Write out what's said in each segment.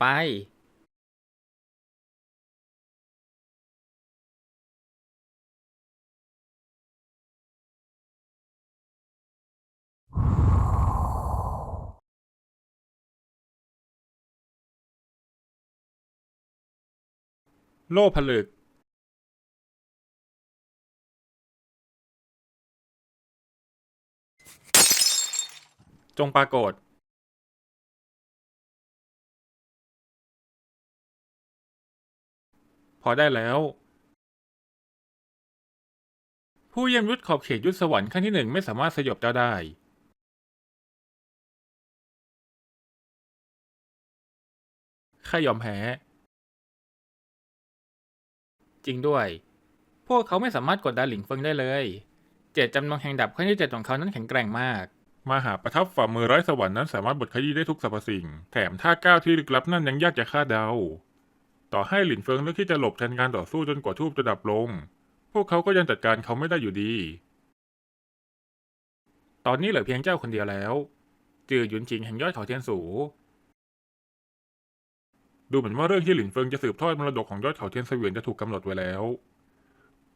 ไปโล่ผลึก จงปรากฏ อได้แล้ว ผู้เยี่ยมยุทธขอบเขตยุทธสวรรค์ขั้นที่หนึ่งไม่สามารถสยบเจ้าได้ข้ายอมแพ้ จริงด้วย พวกเขาไม่สามารถกดดันหลิงเฟิงได้เลย เจตจำนงแห่งดับขั้นที่เจ็ดของเขานั้นแข็งแกร่งมาก มหาประทับฝ่ามือไร้สวรรค์นั้นสามารถบดขยี้ได้ทุกสรรพสิ่ง แถมท่าก้าวที่ลึกลับนั่นยังยากจะคาดเดา ต่อให้หลินเฟิงเลือกที่จะหลบแทนการต่อสู้จนกว่าทูบจะดับลง พวกเขาก็ยังจัดการเขาไม่ได้อยู่ดี ตอนนี้เหลือเพียงเจ้าคนเดียวแล้ว จือหยุนจิงแห่งยอดเขาเทียนสู ดูเหมือนว่าเรื่องที่หลินเฟิงจะสืบทอดมรดกของยอดเขาเทียนเสวียนจะถูกกำหนดไว้แล้ว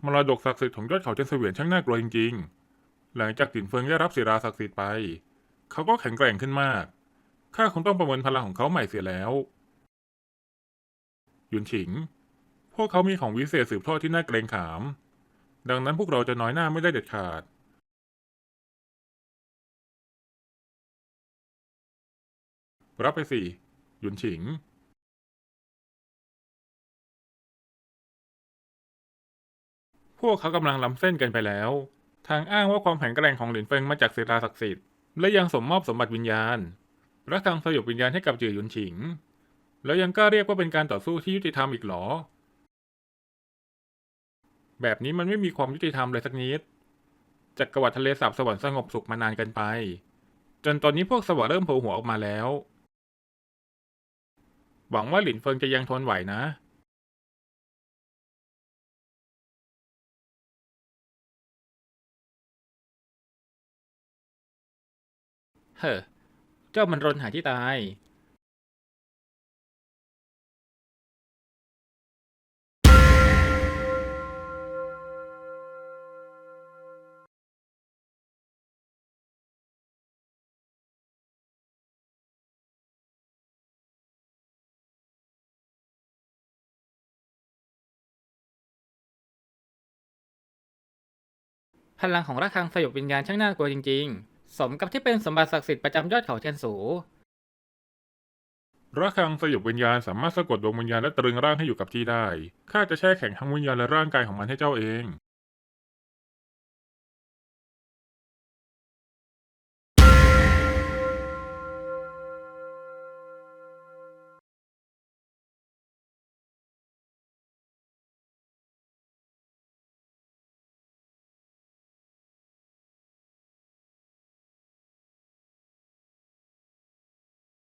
มรดกศักดิ์สิทธิ์ของยอดเขาเทียนเสวียนช่างน่ากลัวจริง ๆ หลังจากหลินเฟิงได้รับศิราศักดิ์สิทธิ์ไป เขาก็แข็งแกร่งขึ้นมาก ข้าคงต้องประเมินพลังของเขาใหม่เสียแล้ว ยุนฉิง พวกเขามีของวิเศษสืบทอดที่น่าเกรงขาม ดังนั้นพวกเราจะน้อยหน้าไม่ได้เด็ดขาด รับไปสิหยุนฉิง พวกเขากำลังล้ำเส้นกันไปแล้ว ทางอ้างว่าความแข็งแกร่งของหลินเฟิงมาจากศิลาศักดิ์สิทธิ์และยังสมมอบสมบัติวิญญาณรักทางสยบวิญญาณให้กับจือหยุนฉิง แล้วยังกล้าเรียกว่าเป็นการต่อสู้ที่ยุติธรรมอีกหรอ แบบนี้มันไม่มีความยุติธรรมเลยสักนิดจักรวรรดิทะเลสาบสวรรค์สงบสุขมานานเกินไป จนตอนนี้พวกสวรรค์เริ่มโผล่หัวออกมาแล้ว หวังว่าหลินเฟิงจะยังทนไหวนะ เฮ้อเจ้ามันรนหาที่ตาย พลังของระฆังสยบวิญญาณช่างน่ากลัวจริง ๆ สมกับที่เป็นสมบัติศักดิ์สิทธิ์ประจำยอดเขาเทียนสู ระฆังสยบวิญญาณสามารถสะกดดวงวิญญาณและตรึงร่างให้อยู่กับที่ได้ ข้าจะแช่แข็งทั้งวิญญาณและร่างกายของมันให้เจ้าเอง